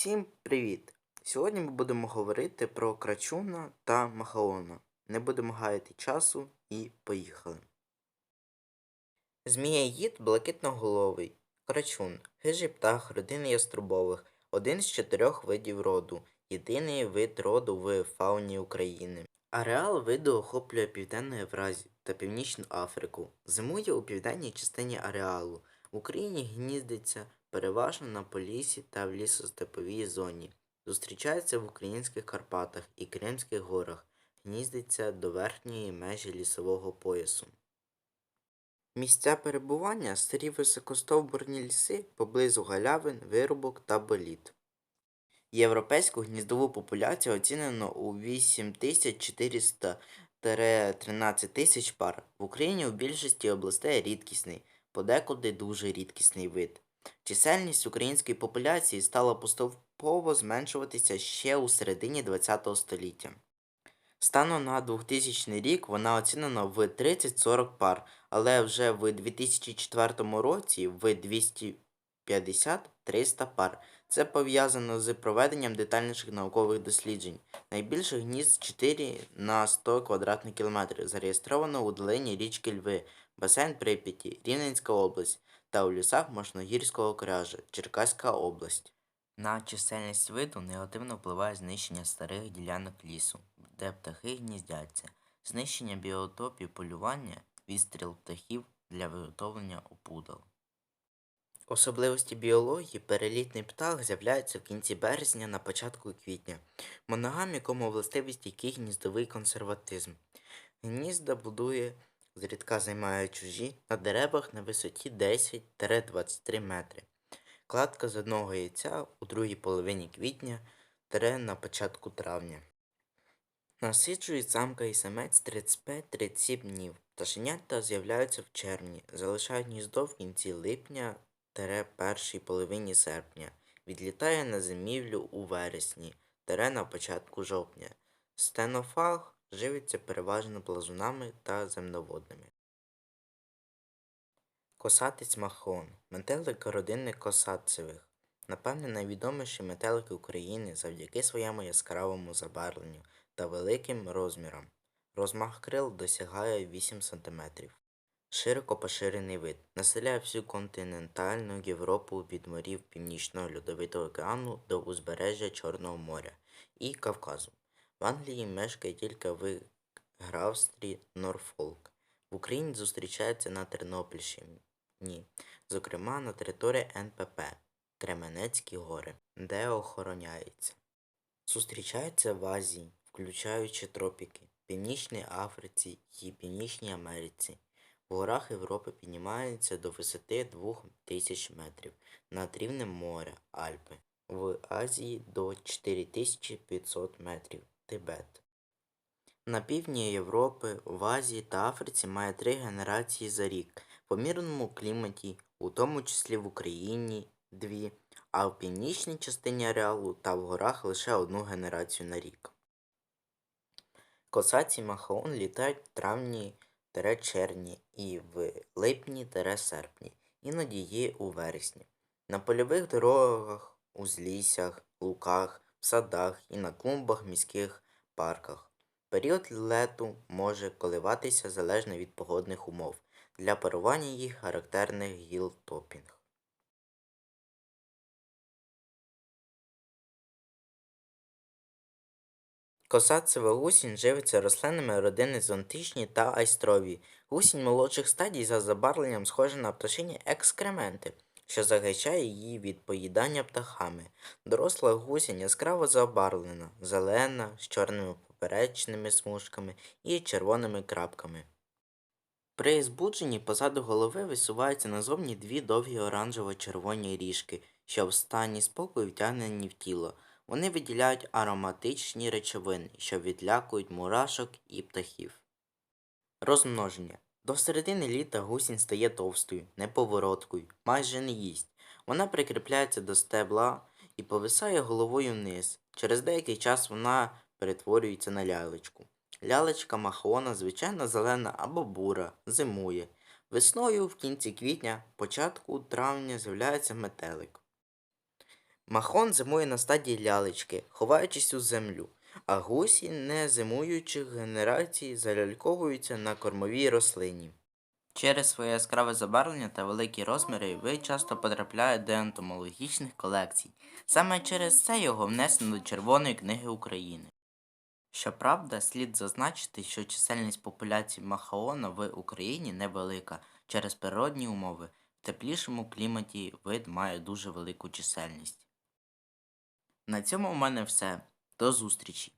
Всім привіт! Сьогодні ми будемо говорити про крачуна та махаона. Не будемо гаяти часу і поїхали. Змієїд блакитноголовий. Крачун. Хижий птах родини яструбових. Один з чотирьох видів роду. Єдиний вид роду в фауні України. Ареал виду охоплює Південну Євразію та Північну Африку. Зимує у південній частині ареалу. В Україні гніздиться переважно на Поліссі та в лісостеповій зоні. Зустрічається в українських Карпатах і Кримських горах. Гніздиться до верхньої межі лісового поясу. Місця перебування старі високостовбурні ліси поблизу галявин, вирубок та боліт. Європейську гніздову популяцію оцінено у 8400 13 тисяч пар. В Україні у більшості областей рідкісний, подекуди дуже рідкісний вид. Чисельність української популяції стала поступово зменшуватися ще у середині ХХ століття. Станом на 2000 рік вона оцінена в 30-40 пар, але вже в 2004 році в 250-300 пар. Це пов'язано з проведенням детальніших наукових досліджень. Найбільше гнізд 4 на 100 квадратних кілометрів зареєстровано у долині річки Льви, басейн Прип'яті, Рівненська область та у лісах Мошногірського кряжа, Черкаська область. На чисельність виду негативно впливає знищення старих ділянок лісу, де птахи гніздяться, знищення біотопів полювання, відстріл птахів для виготовлення опудал. Особливості біології перелітний птах з'являється в кінці березня на початку квітня. Моногам, якому властивість який гніздовий консерватизм. Гнізда будує, зрідка займає чужі, на деревах на висоті 10-23 метри. Кладка з одного яйця у другій половині квітня тере на початку травня. Насиджують самка і самець 35-37 днів. Пташенята з'являються в червні, залишають гніздо в кінці липня першій половині серпня. Відлітає на зимівлю у вересні, тере на початку жовтня. Стенофаг живиться переважно плазунами та земноводними. Косатець махон. Метелик родини косатцевих. Напевне, найвідоміші метелики України завдяки своєму яскравому забарвленню та великим розмірам. Розмах крил досягає 8 см. Широко поширений вид. Населяє всю континентальну Європу від морів Північного Льодовитого океану до узбережжя Чорного моря і Кавказу. В Англії мешкає тільки в графстві Норфолк. В Україні зустрічається на Тернопільщині, зокрема на території НПП Кременецькі гори, де охороняється. Зустрічається в Азії, включаючи тропіки, Північній Африці і Північній Америці. В горах Європи піднімається до висоти 2000 метрів над рівнем моря Альпи, в Азії до 4500 метрів Тибет. На півдні Європи, в Азії та Африці має три генерації за рік, в помірному кліматі, у тому числі в Україні дві, а в північній частині ареалу та в горах лише одну генерацію на рік. Косаці махаон літають в травні червні і в липні серпні, іноді є у вересні. На польових дорогах, узліссях, луках, в садах і на клумбах міських парках. Період лету може коливатися залежно від погодних умов. Для парування їх характерних гіл-топінг. Косацева гусінь живиться рослинами родини зонтичні та айстрові. Гусінь молодших стадій за забарвленням схожа на пташині екскременти, що захищає її від поїдання птахами. Доросла гусінь яскраво забарвлена, зелена, з чорними поперечними смужками і червоними крапками. При збудженні позаду голови висуваються назовні дві довгі оранжево-червоні ріжки, що в стані спокою втягнені в тіло. Вони виділяють ароматичні речовини, що відлякують мурашок і птахів. Розмноження. До середини літа гусінь стає товстою, неповороткою, майже не їсть. Вона прикріпляється до стебла і повисає головою вниз. Через деякий час вона перетворюється на лялечку. Лялечка махона звичайно зелена або бура, зимує. Весною в кінці квітня, початку травня з'являється метелик. Махон зимує на стадії лялечки, ховаючись у землю, а гусі не зимуючих генерацій заляльковуються на кормовій рослині. Через своє яскраве забарвлення та великі розміри ви часто потрапляєте до ентомологічних колекцій. Саме через це його внесено до Червоної книги України. Щоправда, слід зазначити, що чисельність популяції махаона в Україні невелика через природні умови. В теплішому кліматі вид має дуже велику чисельність. На цьому у мене все. До зустрічі!